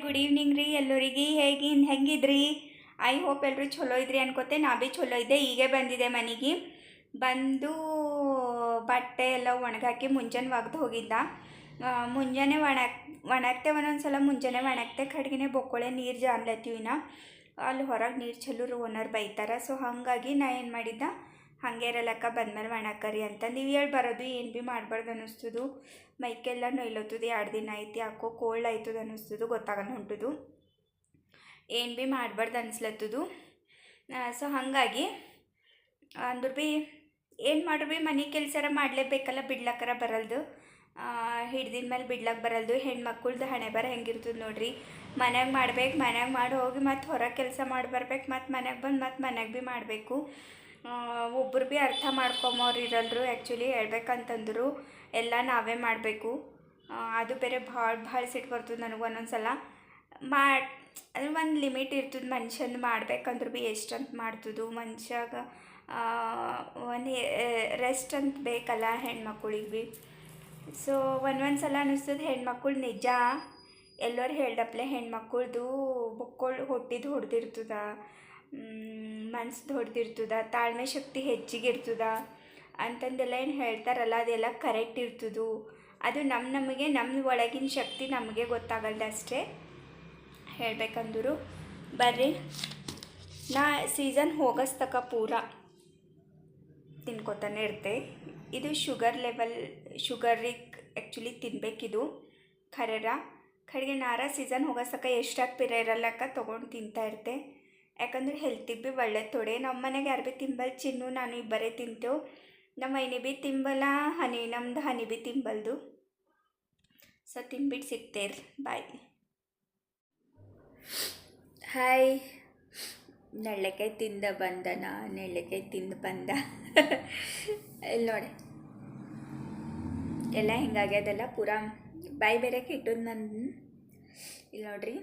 Good evening ರೀ ಎಲ್ಲರಿಗೆ. ಹೇಗೆ, ಹೆಂಗಿದ್ರಿ? ಐ ಹೋಪ್ ಎಲ್ಲರೂ ಚಲೋ ಇದ್ರಿ ಅನ್ಕೋತೆ. ನಾ ಭೀ ಚಲೋ ಇದ್ದೆ. ಈಗೇ ಬಂದಿದೆ ಮನೆಗೆ. ಬಂದು ಬಟ್ಟೆ ಎಲ್ಲ ಒಣಗಾಕಿ ಮುಂಜಾನೆ ಒಗ್ದು ಹೋಗಿದ್ದ. ಮುಂಜಾನೆ ಒಣಕ್ ಒಣಗ್ತೆ ಒಂದೊಂದು ಸಲ ಮುಂಜಾನೆ ಒಣಗ್ತೆ. ಕಡೆಗೆ ಬೊಕ್ಕೊಳೆ, ನೀರು ಜಾನ್ಲತ್ತೀವಿ ನಾ. ಅಲ್ಲಿ ಹೊರಗೆ ನೀರು ಚೆಲ್ಲೂರು ಓನರ್ ಬೈತಾರೆ. ಸೊ ಹಾಗಾಗಿ ನಾ ಏನು ಮಾಡಿದ್ದ? ಹಾಗೆ ಇರಲಕ್ಕ ಬಂದ್ಮೇಲೆ ಒಣಕರಿ ಅಂತ. ನೀವು ಹೇಳಿ ಬರೋದು ಏನು ಭೀ ಮಾಡಬಾರ್ದು ಅನ್ನಿಸ್ತದು ಮೈಕೆಲ್ಲ ನೊಯ್ಲತ್ತದು ಎರಡು ದಿನ ಐತಿ, ಯಾಕೋ ಕೋಲ್ಡ್ ಆಯ್ತದ ಅನ್ನಿಸ್ತದು ಗೊತ್ತಾಗಲ್ಲ ಹೊಂಟದು ಏನು ಭೀ ಮಾಡಬಾರ್ದು ಅನ್ಸ್ಲತ್ತದು. ಸೊ ಹಾಗಾಗಿ, ಅಂದ್ರು ಭೀ ಏನು ಮಾಡ್ರು ಭೀ ಮನೆ ಕೆಲಸರ ಮಾಡಲೇಬೇಕಲ್ಲ ಬಿಡ್ಲಕ್ಕರ ಬರಲ್ದು. ಹಿಡ್ದಿನ ಮೇಲೆ ಬಿಡ್ಲಕ್ಕೆ ಬರಲ್ದು. ಹೆಣ್ಮಕ್ಳದ್ದು ಹಣೆ ಬರ ಹೆಂಗಿರ್ತದೆ ನೋಡ್ರಿ. ಮನ್ಯಾಗ ಮಾಡ್ಬೇಕು, ಮನ್ಯಾಗ ಮಾಡಿ ಹೋಗಿ ಮತ್ತು ಹೊರಗೆ ಕೆಲಸ ಮಾಡಿ ಬರ್ಬೇಕು, ಮತ್ತು ಮನೆಗೆ ಬಂದು ಮತ್ತು ಮನೆಗೆ ಭೀ ಮಾಡಬೇಕು. ಒಬ್ಬರು ಭೀ ಅರ್ಥ ಮಾಡ್ಕೊಂಬೋರು ಇರಲ್ರು ಆ್ಯಕ್ಚುಲಿ ಹೇಳ್ಬೇಕಂತಂದ್ರು ಎಲ್ಲ ನಾವೇ ಮಾಡಬೇಕು. ಅದು ಬೇರೆ ಭಾಳ ಭಾಳ ಸಿಟ್ಟು ಬರ್ತದೆ ನನಗೆ ಒಂದೊಂದು ಸಲ ಮಾಡಿ ಒಂದು ಲಿಮಿಟ್ ಇರ್ತದೆ ಮನುಷ್ಯನ ಮಾಡ್ಬೇಕಂದ್ರೆ ಭೀ ಎಷ್ಟಂತ ಮಾಡ್ತದು. ಮನುಷ್ಯಾಗ ಒಂದು ರೆಸ್ಟ್ ಅಂತ ಬೇಕಲ್ಲ ಹೆಣ್ಮಕ್ಳಿಗೆ ಭೀ ಸೊ ಒಂದೊಂದು ಸಲ ಅನಿಸ್ತದೆ ಹೆಣ್ಮಕ್ಳು ನಿಜ, ಎಲ್ಲರೂ ಹೇಳ್ದಪ್ಲೆ ಹೆಣ್ಮಕ್ಳದು ಬೊಕ್ಕೊಳ್ಳು ಹೊಟ್ಟಿದ್ದು ಹೊಡೆದಿರ್ತದ. ಮನ್ಸ್ದು ದೊಡ್ದಿರ್ತದ, ತಾಳ್ಮೆ ಶಕ್ತಿ ಹೆಚ್ಚಿಗೆ ಇರ್ತದ ಅಂತಂದೆಲ್ಲ ಏನು ಹೇಳ್ತಾರಲ್ಲ, ಅದೆಲ್ಲ ಕರೆಕ್ಟ್ ಇರ್ತದೆ. ಅದು ನಮ್ಮ ನಮಗೆ ನಮ್ಮ ಒಳಗಿನ ಶಕ್ತಿ ನಮಗೆ ಗೊತ್ತಾಗಲ್ಲ ಅಷ್ಟೇ. ಹೇಳಬೇಕಂದ್ರು. ಬರ್ರಿ. ನಾ ಸೀಸನ್ ಹೋಗಸ್ತಕ ಪೂರ. ತಿನ್ಕೋತಾನೆ ಇರ್ತೆ. ಇದು ಶುಗರ್ ಲೆವೆಲ್ ಶುಗರಿಗೆ ಆ್ಯಕ್ಚುಲಿ ತಿನ್ಬೇಕಿದು. ಖರೇರ ಕಡೆಗೆ ನಾರ ಸೀಸನ್ ಹೋಗಸ್ತಕ ಎಷ್ಟಾಗಿ ಪಿರ ಇರಲ್ಲಕ್ಕ ತೊಗೊಂಡು ತಿಂತಾ ಇರ್ತೆ. ಯಾಕಂದ್ರೆ ಹೆಲ್ತಿಗೆ ಭೀ ಒಳ್ಳೆ ತೊಡೆ. ನಮ್ಮ ಮನೆಗೆ ಯಾರು ಭೀ ತಿಂಬಲ್? ಚಿನ್ನು, ನಾನು ಇಬ್ಬರೇ ತಿಂತೇವೆ. ನಮ್ಮ ಐನಿ ಭೀ ತಿಂಬಲ್ಲ, ಹನಿ, ನಮ್ದು ಹನಿ ಭೀ ತಿಂಬಲ್ದು. ಸೊ ತಿನ್ಬಿಟ್ಟು ಸಿಗ್ತೇರಿ. ಬಾಯ್ ಹಾಯ್ ನೆಳ್ಳೆಕಾಯಿ ತಿಂದ ಬಂದನ ನೆಳ್ಳೆಕಾಯಿ ತಿಂದು ಬಂದ. ಇಲ್ಲಿ ನೋಡಿ. ಎಲ್ಲ ಹಿಂಗಾಗ್ಯದಲ್ಲ ಪೂರಾ? ಬಾಯಿ ಬೇರೆ ಕೆಟ್ಟದ್ದು ನನ್ನ ಇಲ್ಲಿ ನೋಡ್ರಿ.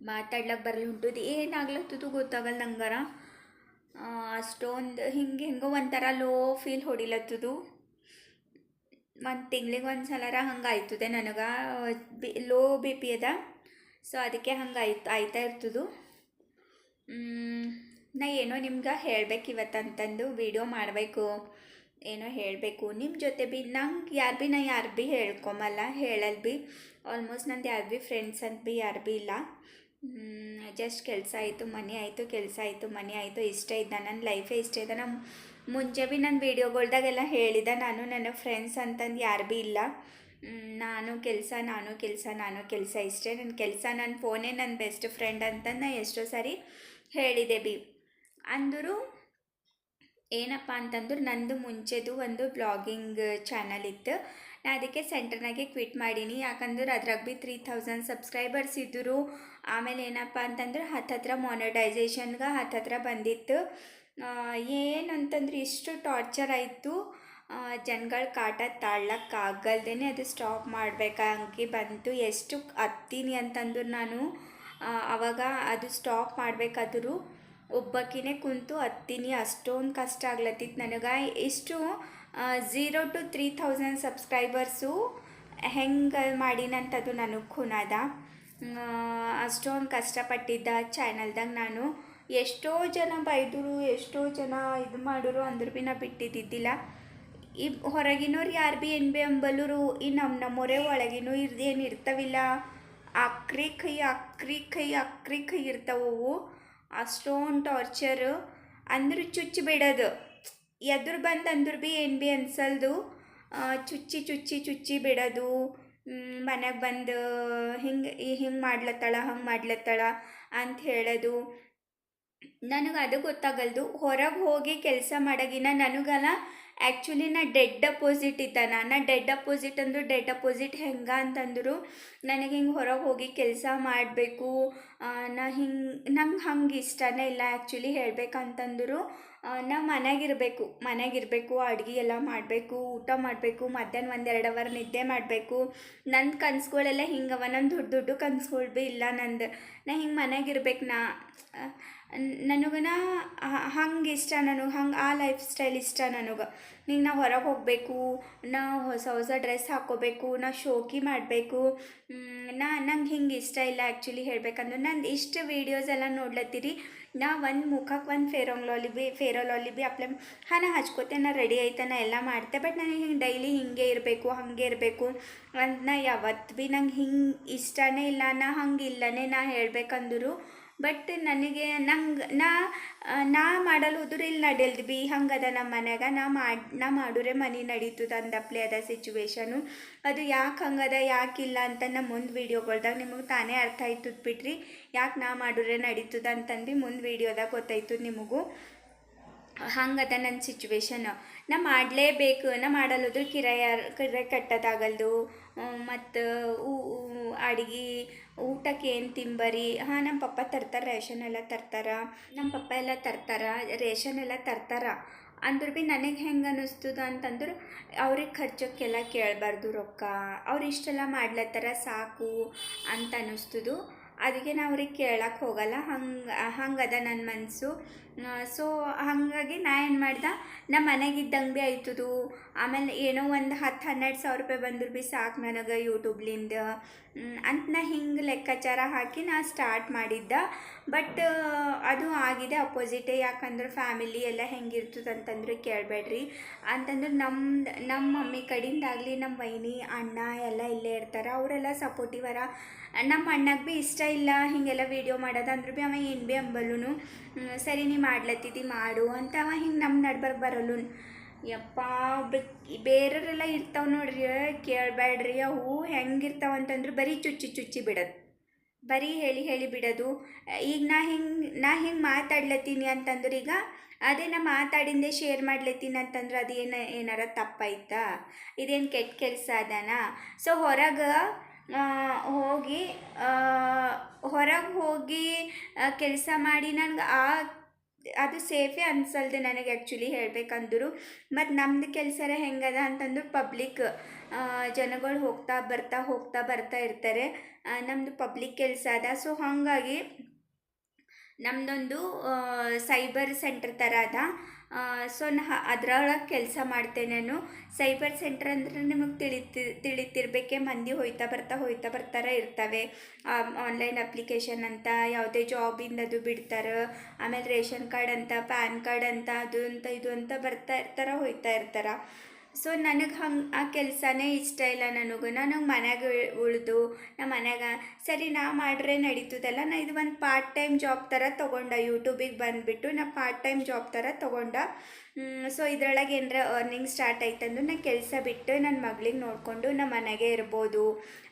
ಮಾತಾಡ್ಲಕ್ಕೆ ಬರಲಿ ಹೊಂಟದು ಏನಾಗ್ಲತ್ತದು ಗೊತ್ತಾಗಲ್ಲ ನಂಗಾರ ಅಷ್ಟೊಂದು ಹಿಂಗೆ ಹೆಂಗೋ ಒಂಥರ ಲೋ ಫೀಲ್ ಹೊಡಿಲತ್ತದು. ಒಂದು ತಿಂಗ್ಳಿಗೆ ಒಂದು ಸಲರ ಹಂಗೆ ಆಯ್ತದೆ ನನಗೆ. ಬಿ ಲೋ ಬಿ ಪಿ ಅದ. ಸೊ ಅದಕ್ಕೆ ಹಂಗೆ ಆಯ್ತು ಆಯ್ತಾ ಇರ್ತದು ನಾ ಏನೋ ನಿಮ್ಗೆ ಹೇಳ್ಬೇಕು ಇವತ್ತಂತಂದು ವಿಡಿಯೋ ಮಾಡಬೇಕು. ಏನೋ ಹೇಳಬೇಕು. ನಿಮ್ಮ ಜೊತೆ ಬಿ, ನಂಗೆ ಯಾರು ಭೀ ನಾ ಯಾರು ಭೀ ಹೇಳ್ಕೊಂಬಲ್ಲ ಹೇಳಲ್ ಬಿ. ಆಲ್ಮೋಸ್ಟ್ ನಂದು ಯಾರು ಭೀ ಫ್ರೆಂಡ್ಸ್ ಅಂತ ಭೀ ಯಾರು ಭೀ ಇಲ್ಲ. ಜಸ್ಟ್ ಕೆಲಸ ಆಯಿತು, ಮನೆ ಆಯಿತು, ಕೆಲಸ ಆಯಿತು, ಮನೆ ಆಯಿತು, ಇಷ್ಟ ಇದ್ದ ನನ್ನ ಲೈಫೇ ಇಷ್ಟ ಇದ್ದ. ನಮ್ಮ ಮುಂಚೆ ಭೀ ನನ್ನ ವೀಡಿಯೋಗಳ್ದಾಗೆಲ್ಲ ಹೇಳಿದ, ನಾನು ನನ್ನ ಫ್ರೆಂಡ್ಸ್ ಅಂತಂದು ಯಾರು ಭೀ ಇಲ್ಲ. ನಾನು ಕೆಲಸ ನಾನು ಕೆಲಸ ನಾನು ಕೆಲಸ ಇಷ್ಟೇ. ನನ್ನ ಕೆಲಸ ನನ್ನ ಫೋನೇ ನನ್ನ ಬೆಸ್ಟ್ ಫ್ರೆಂಡ್ ಅಂತ ನಾನು ಎಷ್ಟೋ ಸಾರಿ ಹೇಳಿದೆ ಬಿ. ಅಂದರು ಏನಪ್ಪ ಅಂತಂದ್ರೆ ನಂದು ಮುಂಚೆದು ಒಂದು ಬ್ಲಾಗಿಂಗ್ ಚಾನಲ್ ಇತ್ತು. ನಾ ಅದಕ್ಕೆ ಸೆಂಟರ್ನಾಗೆ ಕ್ವಿಟ್ ಮಾಡೀನಿ. ಯಾಕಂದ್ರೆ ಅದ್ರಾಗ ಭೀ ತ್ರೀ ತೌಸಂಡ್ ಸಬ್ಸ್ಕ್ರೈಬರ್ಸ್ ಇದ್ದರು ಆಮೇಲೆ ಏನಪ್ಪ ಅಂತಂದ್ರೆ ಹತ್ತತ್ರ ಹತ್ತು ಹತ್ತತ್ರ ಬಂದಿತ್ತು. ಏನಂತಂದ್ರೆ ಇಷ್ಟು ಟಾರ್ಚರ್ ಆಯಿತು. ಜನಗಳ ಕಾಟ ತಾಳಕ್ಕಾಗಲ್ದೇ ಅದು ಸ್ಟಾಪ್ ಮಾಡಬೇಕಾಗಿ ಬಂತು. ಎಷ್ಟು ಹತ್ತೀನಿ ಅಂತಂದ್ರೆ ನಾನು. ಅವಾಗ ಅದು ಸ್ಟಾಪ್ ಮಾಡಬೇಕಾದ್ರು. ಒಬ್ಬಾಕಿನೇ ಕುಂತು ಹತ್ತೀನಿ ಅಷ್ಟೊಂದು ಕಷ್ಟ ಆಗ್ಲತ್ತಿತ್ತು ನನಗೆ. ಇಷ್ಟು zero to three thousand subscribers ಹೆಂಗೆ ಮಾಡಿನಂಥದ್ದು ನನಗೆ ಖುನಾದ. ಅಷ್ಟೊಂದು ಕಷ್ಟಪಟ್ಟಿದ್ದ ಚಾನಲ್ದಾಗ ನಾನು ಎಷ್ಟೋ ಜನ ಬೈದರು, ಎಷ್ಟೋ ಜನ ಇದು ಮಾಡೋರು ಅಂದ್ರೂ ಭೀ ನಾ ಬಿಟ್ಟಿದ್ದಿದ್ದಿಲ್ಲ. ಈ ಹೊರಗಿನವ್ರು ಯಾರು ಭೀ ಏನು ಭೀ ಅಂಬಲ್ಲರು, ಈ ನಮ್ಮ ನಮ್ಮೊರೆ ಒಳಗಿನೂ ಇರ್ದು ಏನು ಇರ್ತಾವಿಲ್ಲ. ಅಕ್ರಿ ಕೈ ಅಕ್ರಿ ಕೈ ಅಕ್ರಿ ಕೈ ಇರ್ತಾವವು ಅಷ್ಟೊಂದು ಟಾರ್ಚರ್ ಅಂದ್ರೆ ಚುಚ್ಚಿ ಬಿಡೋದು. ಎದುರು ಬಂದು ಅಂದ್ರು ಭೀ ಏನು ಭೀ ಅನ್ಸಲ್ದು. ಚುಚ್ಚಿ ಚುಚ್ಚಿ ಚುಚ್ಚಿ ಬಿಡೋದು. ಮನೆಗೆ ಬಂದು ಹಿಂಗೆ ಹಿಂಗೆ ಮಾಡ್ಲತ್ತಾಳ, ಹಂಗೆ ಮಾಡ್ಲತ್ತಾಳ ಅಂತ ಹೇಳೋದು. ನನಗೆ ಅದು ಗೊತ್ತಾಗಲ್ದು. ಹೊರಗೆ ಹೋಗಿ ಕೆಲಸ ಮಾಡೋಗಿನ ನನಗಲ್ಲ ಆ್ಯಕ್ಚುಲಿ ನಾ ಡೆಡ್ ಅಪೋಸಿಟ್ ಇದ್ದ ನಾನು ಡೆಡ್ ಅಪೋಸಿಟ್ ಅಂದ್ರೆ ಡೆಡ್ ಅಪೋಸಿಟ್ ಹೆಂಗೆ ಅಂತಂದ್ರು ನನಗೆ ಹಿಂಗೆ ಹೊರಗೆ ಹೋಗಿ ಕೆಲಸ ಮಾಡಬೇಕು. ನಾ ಹಿಂಗೆ, ನಂಗೆ ಹಂಗೆ ಇಷ್ಟನೇ ಇಲ್ಲ ಆ್ಯಕ್ಚುಲಿ ಹೇಳ್ಬೇಕಂತಂದ್ರು. ನಾ ಮನೆಗಿರಬೇಕು ಮನೆಗಿರಬೇಕು ಅಡುಗೆ ಎಲ್ಲ ಮಾಡಬೇಕು, ಊಟ ಮಾಡಬೇಕು, ಮಧ್ಯಾಹ್ನ ಒಂದು ಎರಡು ಅವರ್ ನಿದ್ದೆ ಮಾಡಬೇಕು. ನನ್ನ ಕನ್ಸುಗಳೆಲ್ಲ ಹಿಂಗವ ನನ್ನ ದೊಡ್ಡ ದೊಡ್ಡ ಕನ್ಸುಗಳು ಭೀ ಇಲ್ಲ ನಂದು. ನಾ ಹಿಂಗೆ ಮನೆಗಿರ್ಬೇಕು ನಾ. ನನಗನ ಹಂಗೆ ಇಷ್ಟ ನನಗೆ ಹಂಗೆ ಆ ಲೈಫ್ ಸ್ಟೈಲ್ ಇಷ್ಟ ನನಗೆ. ನೀನು ನಾ ಹೊರಗೆ ಹೋಗಬೇಕು, ನಾ ಹೊಸ ಹೊಸ ಡ್ರೆಸ್ ಹಾಕೋಬೇಕು ನಾ ಶೋಕಿ ಮಾಡಬೇಕು. ನಾ, ನಂಗೆ ಹಿಂಗೆ ಇಷ್ಟ ಇಲ್ಲ ಆ್ಯಕ್ಚುಲಿ ಹೇಳಬೇಕಂದ್ರೆ, ನಂದು ಇಷ್ಟು ವೀಡಿಯೋಸ್ ಎಲ್ಲ ನೋಡ್ಲತ್ತೀರಿ. ನಾ ಒಂದು ಮುಖಕ್ಕೆ ಒಂದು ಫೇರೋನ್ ಲಾಲಿ ಬಿ ಫೇರೋ ಲಾಲಿ ಬಿ ಅಪ್ಲೆ ಹಾಂ ನಾ ಹಚ್ಕೋತೆ, ನಾ ರೆಡಿ ಆಯ್ತ ನಾ ಎಲ್ಲ ಮಾಡ್ತೆ ಬಟ್ ನನಗೆ ಹಿಂಗೆ ಡೈಲಿ ಹಿಂಗೆ ಇರಬೇಕು, ಹಾಗೆ ಇರಬೇಕು. ಅಂತ ನಾ ಯಾವತ್ತು ಭೀ ನಂಗೆ ಹಿಂಗೆ ಇಷ್ಟನೇ ಇಲ್ಲ, ನಾ ಹಂಗೆ ಇಲ್ಲನೇ ನಾ ಹೇಳ್ಬೇಕಂದ್ರು ಬಟ್ ನನಗೆ ನಂಗೆ ನಾ ನಾ ಮಾಡಲು ಹೋದ್ರೆ ಇಲ್ಲಿ ನಡೆಯಲ್ದು ಬಿ. ಹಂಗದ ನಮ್ಮ ಮನ್ಯಾಗ ನಾ ಮಾಡಿ, ನಾ ಮಾಡಿದ್ರೆ ಮನೆ ನಡೀತದ ಅಂದಪ್ಲೆ ಅದ ಸಿಚುವೇಶನು ಅದು ಯಾಕೆ ಹಂಗದ ಯಾಕಿಲ್ಲ ಅಂತ ನಮ್ಮ ಮುಂದೆ ವೀಡಿಯೋಗಳ್ದಾಗ ನಿಮಗೆ ತಾನೇ ಅರ್ಥ ಆಯ್ತದ ಬಿಟ್ರಿ. ಯಾಕೆ ನಾ ಮಾಡಿದ್ರೆ ನಡೀತದ ಅಂತಂದು ಮುಂದೆ ವೀಡಿಯೋದಾಗ ಗೊತ್ತಾಯ್ತದ ನಿಮಗೂ. ಹಂಗದ ನನ್ನ ಸಿಚುವೇಶನ್ ನಾ ಮಾಡಲೇಬೇಕು, ನಾ ಮಾಡಲ್ಲೋದ್ರೆ ಕಿರಾಯ ಕಿರಾಯ ಕಟ್ಟೋದಾಗಲ್ದು. ಮತ್ತು ಅಡ್ಗೆ, ಊಟಕ್ಕೆ ಏನು ತಿಂಬರಿ? ಹಾಂ ನಮ್ಮ ಪಪ್ಪ ತರ್ತಾರೆ, ರೇಷನ್ ಎಲ್ಲ ತರ್ತಾರೆ. ನಮ್ಮ ಪಪ್ಪ ಎಲ್ಲ ತರ್ತಾರೆ, ರೇಷನ್ ಎಲ್ಲ ತರ್ತಾರೆ. ಅಂದ್ರೂ ಭೀ ನನಗೆ ಹೆಂಗೆ ಅನ್ನಿಸ್ತದ ಅಂತಂದ್ರೆ ಅವ್ರಿಗೆ ಖರ್ಚಕ್ಕೆಲ್ಲ ಕೇಳಬಾರ್ದು ರೊಕ್ಕ. ಅವ್ರು ಇಷ್ಟೆಲ್ಲ ಮಾಡ್ಲತ್ತಾರ ಸಾಕು ಅಂತ ಅನ್ನಿಸ್ತದು ಅದಕ್ಕೆ ನಾ ಅವ್ರಿಗೆ ಕೇಳಕ್ಕೆ ಹೋಗಲ್ಲ. ಹಂಗೆ ಹಂಗದ ನನ್ನ ಮನಸ್ಸು ಸೊ ಹಾಗಾಗಿ ನಾ ಏನು ಮಾಡ್ದೆ ನಮ್ಮ ಮನೆಗೆ ಇದ್ದಂಗೆ ಭೀ ಆಯ್ತದು. ಆಮೇಲೆ ಏನೋ ಒಂದು ಹತ್ತು ಹನ್ನೆರಡು ಸಾವಿರ ರೂಪಾಯಿ ಬಂದರೂ ಭೀ ಸಾಕು ನನಗೆ ಯೂಟ್ಯೂಬ್ಲಿಂದ ಅಂತ ನಾ ಹಿಂಗೆ ಲೆಕ್ಕಾಚಾರ ಹಾಕಿ ನಾ ಸ್ಟಾರ್ಟ್ ಮಾಡಿದ್ದೆ. ಬಟ್ ಅದು ಆಗಿದೆ ಅಪೋಸಿಟೇ ಯಾಕಂದ್ರೆ ಫ್ಯಾಮಿಲಿ ಎಲ್ಲ ಹೆಂಗಿರ್ತದೆ ಅಂತಂದ್ರೆ ಕೇಳಬೇಡ್ರಿ ಅಂತಂದ್ರೆ ನಮ್ಮ ನಮ್ಮ ಮಮ್ಮಿ ಕಡಿಂದಾಗಲಿ ನಮ್ಮ ವೈನಿ, ಅಣ್ಣ ಎಲ್ಲ ಇಲ್ಲೇ ಇರ್ತಾರೆ. ಅವರೆಲ್ಲ ಸಪೋರ್ಟಿವ್ ಅರ. ನಮ್ಮ ಅಣ್ಣಗೆ ಭೀ ಇಷ್ಟ ಇಲ್ಲ ಹೀಗೆಲ್ಲ ವೀಡಿಯೋ ಮಾಡೋದಂದ್ರೆ ಭೀ ಅವ ಏನು ಭೀ ಅಂಬಲ್ಲೂ ಸರಿ ನೀ ಮಾಡ್ಲತ್ತಿದ್ದಿ ಮಾಡು ಅಂತ ಅವ ಹಿಂಗೆ ನಮ್ಮ ನಡ್ಬರ್ಗೆ ಬರಲ್ಲ ಯಪ್ಪ ಬೇರೆಯವರೆಲ್ಲ ಇರ್ತಾವೆ ನೋಡ್ರಿ ಕೇಳಬೇಡ್ರಿ ಅವು ಹೆಂಗಿರ್ತಾವ ಅಂತಂದ್ರೆ ಬರೀ ಚುಚ್ಚಿ ಚುಚ್ಚಿ ಬಿಡೋದು. ಬರೀ ಹೇಳಿ ಹೇಳಿ ಬಿಡೋದು. ಈಗ ನಾ ಹಿಂಗೆ ನಾ ಹಿಂಗೆ ಮಾತಾಡ್ಲತ್ತೀನಿ ಅಂತಂದ್ರೆ ಈಗ ಅದೇ ನಾ ಮಾತಾಡಿಂದೆ ಶೇರ್ ಮಾಡ್ಲತ್ತೀನಿ ಅಂತಂದ್ರೆ ಅದೇನು ಏನಾರ ತಪ್ಪಾಯ್ತಾ? ಇದೇನು ಕೆಟ್ಟ ಕೆಲಸ ಅದಾನ? ಸೊ ಹೊರಗೆ ಹೋಗಿ ಹೊರಗೆ ಹೋಗಿ ಕೆಲಸ ಮಾಡಿ ನನಗೆ ಆ ಅದು ಸೇಫೇ ಅನ್ಸಲ್ದು ನನಗೆ ಆ್ಯಕ್ಚುಲಿ ಹೇಳ್ಬೇಕಂದ್ರು. ಮತ್ತು ನಮ್ದು ಕೆಲಸ ಹೆಂಗದ ಅಂತಂದ್ರೆ ಪಬ್ಲಿಕ್ ಜನಗಳು ಹೋಗ್ತಾ ಬರ್ತಾ ಹೋಗ್ತಾ ಬರ್ತಾ ಇರ್ತಾರೆ. ನಮ್ಮದು ಪಬ್ಲಿಕ್ ಕೆಲಸ ಅದ. ಸೊ ಹಾಗಾಗಿ ನಮ್ಮದೊಂದು ಸೈಬರ್ ಸೆಂಟರ್ ಥರ ಅದ. ಸೊ ನಾ ಅದ್ರೊಳಗೆ ಕೆಲಸ ಮಾಡ್ತೇನೆ ನಾನು. ಸೈಬರ್ ಸೆಂಟರ್ ಅಂದ್ರೆ ನಿಮಗೆ ತಿಳಿತಿ, ತಿಳಿತಿರ್ಬೇಕೆ, ಮಂದಿ ಹೋಯ್ತಾ ಬರ್ತಾ ಹೋಯ್ತಾ ಬರ್ತಾರೆ ಇರ್ತವೆ. ಆನ್ಲೈನ್ ಅಪ್ಲಿಕೇಶನ್ ಅಂತ, ಯಾವುದೇ ಜಾಬಿಂದ ಅದು ಬಿಡ್ತಾರೆ. ಆಮೇಲೆ ರೇಷನ್ ಕಾರ್ಡ್ ಅಂತ, ಪ್ಯಾನ್ ಕಾರ್ಡ್ ಅಂತ, ಅದು ಅಂತ, ಇದು ಅಂತ ಬರ್ತಾ ಇರ್ತಾರೆ, ಹೋಯ್ತಾ ಇರ್ತಾರೆ. ಸೊ ನನಗೆ ಹಂಗೆ ಆ ಕೆಲಸನೇ ಇಷ್ಟ ಇಲ್ಲ ನನಗೂ. ನನಗೆ ಮನ್ಯಾಗ ಉಳಿದು ನಮ್ಮ ಮನ್ಯಾಗ, ಸರಿ, ನಾ ಮಾಡ್ರೆ ನಡೀತದಲ್ಲ. ನಾ ಇದು ಒಂದು ಪಾರ್ಟ್ ಟೈಮ್ ಜಾಬ್ ಥರ ತೊಗೊಂಡ ಯೂಟ್ಯೂಬಿಗೆ ಬಂದುಬಿಟ್ಟು ನಾ ಪಾರ್ಟ್ ಟೈಮ್ ಜಾಬ್ ಥರ ತೊಗೊಂಡ ಸೊ ಇದ್ರೊಳಗೆ ಏನರ ಅರ್ನಿಂಗ್ ಸ್ಟಾರ್ಟ್ ಆಯ್ತಂದ್ರೆ ನಾ ಕೆಲಸ ಬಿಟ್ಟು ನನ್ನ ಮಗಳಿಗೆ ನೋಡಿಕೊಂಡು ನಮ್ಮ ಮನೆಗೆ ಇರ್ಬೋದು.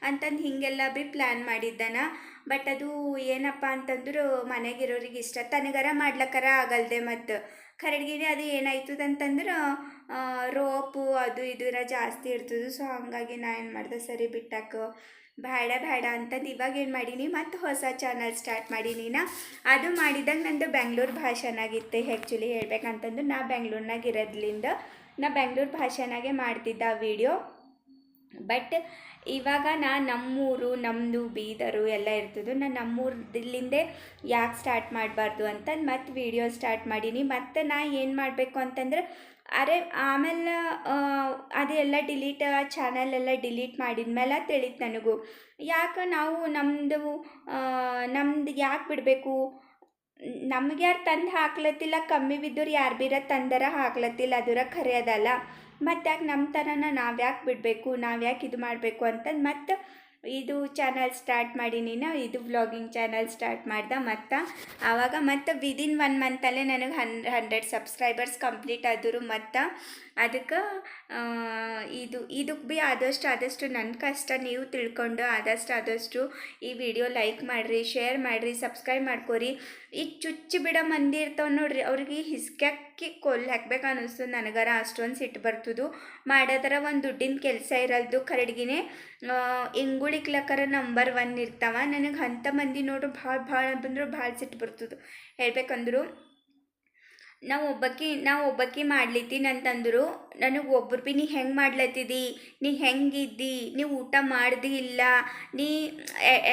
ಅಂತಂದು ಹೀಗೆಲ್ಲ ಬಿ ಪ್ಲ್ಯಾನ್ ಮಾಡಿದ್ದಾನ. ಬಟ್ ಅದು ಏನಪ್ಪ ಅಂತಂದ್ರೆ ಮನೆಗಿರೋರಿಗೆ ಇಷ್ಟ. ತನಗರ ಮಾಡ್ಲಕ್ಕರ ಆಗಲ್ದೆ ಮತ್ತು ಕರಡ್ಗಿರಿ ಅದು ಏನಾಯ್ತದ ಅಂತಂದ್ರೆ ರೋಪು ಅದು ಇದರ ಜಾಸ್ತಿ ಇರ್ತದೆ. ಸೊ ಹಾಗಾಗಿ ನಾ ಏನು ಮಾಡ್ದೆ, ಸರಿ ಬಿಟ್ಟಾಕ ಬೇಡ ಬೇಡ ಅಂತಂದು ಇವಾಗ ಏನು ಮಾಡೀನಿ, ಮತ್ತು ಹೊಸ ಚಾನಲ್ ಸ್ಟಾರ್ಟ್ ಮಾಡೀನಿ ನಾ. ಅದು ಮಾಡಿದಾಗ ನಂದು ಬೆಂಗ್ಳೂರು ಭಾಷೆನಾಗಿತ್ತು ಆ್ಯಕ್ಚುಲಿ ಹೇಳ್ಬೇಕಂತಂದು ನಾ ಬೆಂಗ್ಳೂರ್ನಾಗ ಇರೋದ್ರಿಂದ ನಾ ಬೆಂಗ್ಳೂರು ಭಾಷೆನಾಗೆ ಮಾಡ್ತಿದ್ದೆ ಆ ವಿಡಿಯೋ ಬಟ್ ಇವಾಗ ನಾ ನಮ್ಮೂರು ನಮ್ಮದು ಬೀದರು ಎಲ್ಲ ಇರ್ತದೆ. ನಾನು ನಮ್ಮೂರದಿಂದೇ ಯಾಕೆ ಸ್ಟಾರ್ಟ್ ಮಾಡಬಾರ್ದು ಅಂತ ಮತ್ತೆ ವೀಡಿಯೋ ಸ್ಟಾರ್ಟ್ ಮಾಡೀನಿ. ಮತ್ತು ನಾ ಏನು ಮಾಡಬೇಕು ಅಂತಂದ್ರೆ, ಅರೆ ಆಮೇಲೆ ಅದೆಲ್ಲ ಡಿಲೀಟ್ ಚಾನಲ್ ಎಲ್ಲ ಡಿಲೀಟ್ ಮಾಡಿದ ಮೇಲೆ ತಿಳಿತು ನನಗೂ. ಯಾಕೆ ನಾವು ನಮ್ಮದು ನಮ್ದು ಯಾಕೆ ಬಿಡಬೇಕು? ನಮ್ಗೆ ಯಾರು ತಂದು ಹಾಕ್ಲತ್ತಿಲ್ಲ, ಕಮ್ಮಿ ಬಿದ್ದರು ಯಾರು ಬೀರ ತಂದರ ಹಾಕ್ಲತ್ತಿಲ್ಲ, ಅದರ ಖರೆ ಅದಲ್ಲ. ಮತ್ತು ಯಾಕೆ ನಮ್ಮ ಥರನ ನಾವು ಯಾಕೆ ಬಿಡಬೇಕು, ನಾವು ಯಾಕೆ ಇದು ಮಾಡಬೇಕು ಅಂತಂದು ಮತ್ತು ಇದು ಚಾನಲ್ ಸ್ಟಾರ್ಟ್ ಮಾಡಿ ನೀನು, ಇದು ವ್ಲಾಗಿಂಗ್ ಚಾನಲ್ ಸ್ಟಾರ್ಟ್ ಮಾಡ್ದೆ ಮತ್ತು ಆವಾಗ ಮತ್ತು ವಿದಿನ್ ಒನ್ ಮಂತಲ್ಲೇ ನನಗೆ ಹನ್ ಹಂಡ್ರೆಡ್ ಸಬ್ಸ್ಕ್ರೈಬರ್ಸ್ ಕಂಪ್ಲೀಟ್ ಆದರು ಮತ್ತು ಅದಕ್ಕೆ ಇದು ಇದಕ್ಕೆ ಭೀ ಆದಷ್ಟು ಆದಷ್ಟು ನನ್ನ ಕಷ್ಟ ನೀವು ತಿಳ್ಕೊಂಡು ಆದಷ್ಟು ಆದಷ್ಟು ಈ ವಿಡಿಯೋ ಲೈಕ್ ಮಾಡಿರಿ, ಶೇರ್ ಮಾಡಿರಿ, ಸಬ್ಸ್ಕ್ರೈಬ್ ಮಾಡ್ಕೊರಿ. ಈಗ ಚುಚ್ಚಿ ಬಿಡ ಮಂದಿ ಇರ್ತಾವೆ ನೋಡ್ರಿ, ಅವ್ರಿಗೆ ಹಿಸ್ಕ್ಯಾಕಿ ಕೊಲ್ ಹಾಕ್ಬೇಕು ಅನ್ನಿಸ್ತದೆ ನನಗಾರ, ಅಷ್ಟೊಂದು ಸಿಟ್ಟು ಬರ್ತದು. ಮಾಡೋದರ ಒಂದು ದುಡ್ಡಿನ ಕೆಲಸ ಇರಲ್ದು, ಕರಡ್ಗಿನೇ ಇಂಗುಳಿಕ್ಲಕ್ಕರ ನಂಬರ್ ಒನ್ ಇರ್ತಾವ. ನನಗೆ ಅಂಥ ಮಂದಿ ನೋಡ್ರಿ ಭಾಳ ಭಾಳ ಬಂದ್ರು ಭಾಳ ಸಿಟ್ಟು ಬರ್ತದೆ. ಹೇಳ್ಬೇಕಂದ್ರು ನಾವು ಒಬ್ಬಾಕಿ ನಾವು ಒಬ್ಬಾಕಿ ಮಾಡ್ಲಿತ್ತೀನಿ ಅಂತಂದರು ನನಗೆ ಒಬ್ಬರು ಭೀ ನೀ ಹೆಂಗೆ ಮಾಡ್ಲತ್ತಿದಿ? ನೀ ಹೆಂಗಿದ್ದಿ? ನೀವು ಊಟ ಮಾಡ್ದಿ ಇಲ್ಲ? ನೀ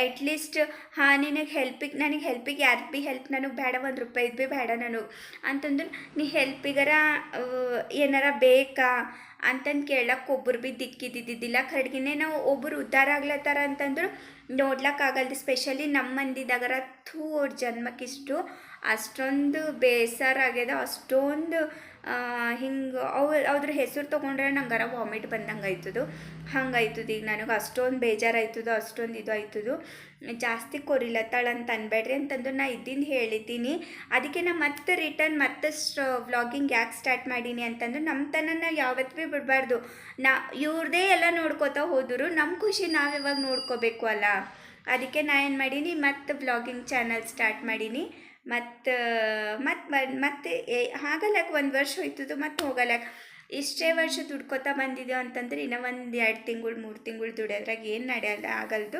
ಅಟ್ಲೀಸ್ಟ್ ಹಾಂ ನಿನಗೆ ಹೆಲ್ಪಿಗೆ ನನಗೆ ಹೆಲ್ಪಿಗೆ ಯಾರು ಭೀ ಹೆಲ್ಪ್ ನನಗೆ ಬೇಡ, ಒಂದು ರೂಪಾಯಿದು ಭೀ ಬೇಡ ನನಗೆ. ಅಂತಂದ್ರೆ ನೀ ಹೆಲ್ಪಿಗರ ಏನಾರ ಬೇಕಾ? ಅಂತಂದು ಕೇಳಕ್ಕೆ ಒಬ್ಬರು ಭೀ ದಿಕ್ಕಿದ್ದಿದ್ದಿಲ್ಲ ಕಡೆಗಿನೇ ನಾವು ಒಬ್ಬರು ಉದ್ಧಾರ ಆಗ್ಲತ್ತಾರ ಅಂತಂದ್ರು ನೋಡ್ಲಕ್ಕಾಗಲ್ದು ಸ್ಪೆಷಲಿ ನಮ್ಮ ಮಂದಿದಾಗರ ಥೂ ಅವ್ರ ಜನ್ಮಕ್ಕಿಷ್ಟು ಅಷ್ಟೊಂದು ಬೇಸರ ಆಗ್ಯದ. ಅಷ್ಟೊಂದು ಹಿಂಗೆ ಅವ್ ಅದ್ರ ಹೆಸರು ತೊಗೊಂಡ್ರೆ ನಂಗಾರ ವಾಮಿಟ್ ಬಂದಂಗೆ ಆಯ್ತದು. ಹಂಗೆ ಆಯ್ತದ. ಈಗ ನನಗೆ ಅಷ್ಟೊಂದು ಬೇಜಾರಾಯ್ತದ, ಅಷ್ಟೊಂದು ಇದು ಆಯ್ತದು. ಜಾಸ್ತಿ ಕೊರಿಲತ್ತಾಳ ಅಂತ ಅನ್ಬೇಡ್ರಿ ಅಂತಂದು ನಾ ಇದ್ದಿಂದ ಹೇಳಿದ್ದೀನಿ. ಅದಕ್ಕೆ ನಾ ಮತ್ತೆ ರಿಟರ್ನ್ ಮತ್ತೆ ವ್ಲಾಗಿಂಗ್ ಯಾಕೆ ಸ್ಟಾರ್ಟ್ ಮಾಡೀನಿ ಅಂತಂದ್ರೆ ನಮ್ಮ ನಾ ಯಾವತ್ತು ಭೀ ಬಿಡಬಾರ್ದು. ನಾ, ಇವ್ರದೇ ಎಲ್ಲ ನೋಡ್ಕೋತಾ ಹೋದರು ನಮ್ಮ ಖುಷಿ ನಾವು ಯಾವಾಗ ನೋಡ್ಕೋಬೇಕು ಅಲ್ಲ. ಅದಕ್ಕೆ ನಾ ಏನು ಮಾಡೀನಿ, ಮತ್ತೆ ವ್ಲಾಗಿಂಗ್ ಚಾನಲ್ ಸ್ಟಾರ್ಟ್ ಮಾಡೀನಿ. ಮತ್ತು ಮತ್ತು ಮತ್ತೆ ಆಗಲ್ಲಕ ಒಂದು ವರ್ಷ ಹೋಯ್ತದು, ಮತ್ತೆ ಹೋಗಲ್ಲಕ. ಇಷ್ಟೇ ವರ್ಷ ದುಡ್ಕೋತಾ ಬಂದಿದ್ದೆವು ಅಂತಂದ್ರೆ ಇನ್ನೂ ಒಂದು ಎರಡು ತಿಂಗಳು, ಮೂರು ತಿಂಗಳು ದುಡಿಯೋದ್ರಾಗ ಏನು ನಡೆಯಲ್ಲ, ಆಗಲ್ದು.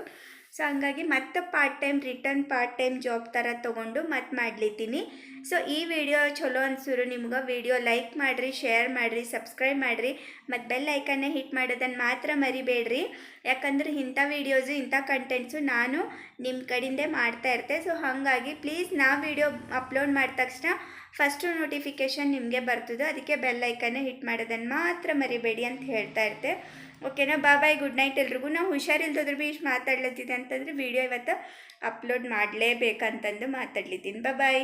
ಸೊ ಹಂಗಾಗಿ ಮತ್ತೆ part time return part time job ಥರ ತೊಗೊಂಡು ಮತ್ತೆ ಮಾಡ್ಲಿತ್ತೀನಿ ಸೊ ಈ ವಿಡಿಯೋ ಚಲೋ ಅನ್ಸಿರು ನಿಮ್ಗೆ. ವಿಡಿಯೋ ಲೈಕ್ ಮಾಡಿರಿ ಶೇರ್ ಮಾಡಿರಿ ಸಬ್ಸ್ಕ್ರೈಬ್ ಮಾಡಿರಿ. ಮತ್ತು ಬೆಲ್ ಐಕನ್ನೇ ಹಿಟ್ ಮಾಡೋದನ್ನು ಮಾತ್ರ ಮರಿಬೇಡ್ರಿ. ಯಾಕಂದ್ರೆ ಇಂಥ ವೀಡಿಯೋಸು ಇಂಥ ಕಂಟೆಂಟ್ಸು ನಾನು ನಿಮ್ಮ ಕಡೆಯಿಂದೇ ಮಾಡ್ತಾ ಇರ್ತೆ. ಸೊ ಹಾಗಾಗಿ ಪ್ಲೀಸ್ ನಾ ವಿಡಿಯೋ ಅಪ್ಲೋಡ್ ಮಾಡಿದ ತಕ್ಷಣ ಫಸ್ಟು ನೋಟಿಫಿಕೇಷನ್ ನಿಮಗೆ ಬರ್ತದೋ. ಅದಕ್ಕೆ ಬೆಲ್ ಐಕನ್ನೇ ಹಿಟ್ ಮಾಡೋದನ್ನು ಮಾತ್ರ ಮರಿಬೇಡಿ ಅಂತ ಹೇಳ್ತಾ ಇರ್ತೆ. ಓಕೆನಾ? ಬಾ ಬಾಯ್ ಗುಡ್ ನೈಟ್ ಎಲ್ರಿಗೂ. ನಾವು ಹುಷಾರಿಲ್ದೋದ್ರೆ ಭೀ ಇಷ್ಟು ಮಾತಾಡ್ಲತ್ತಿದ್ದೆ ಅಂತಂದ್ರೆ ವೀಡಿಯೋ ಇವತ್ತು ಅಪ್ಲೋಡ್ ಮಾಡಲೇಬೇಕಂತಂದು ಮಾತಾಡ್ಲಿದ್ದೀನಿ. ಬಾ ಬಾಯ್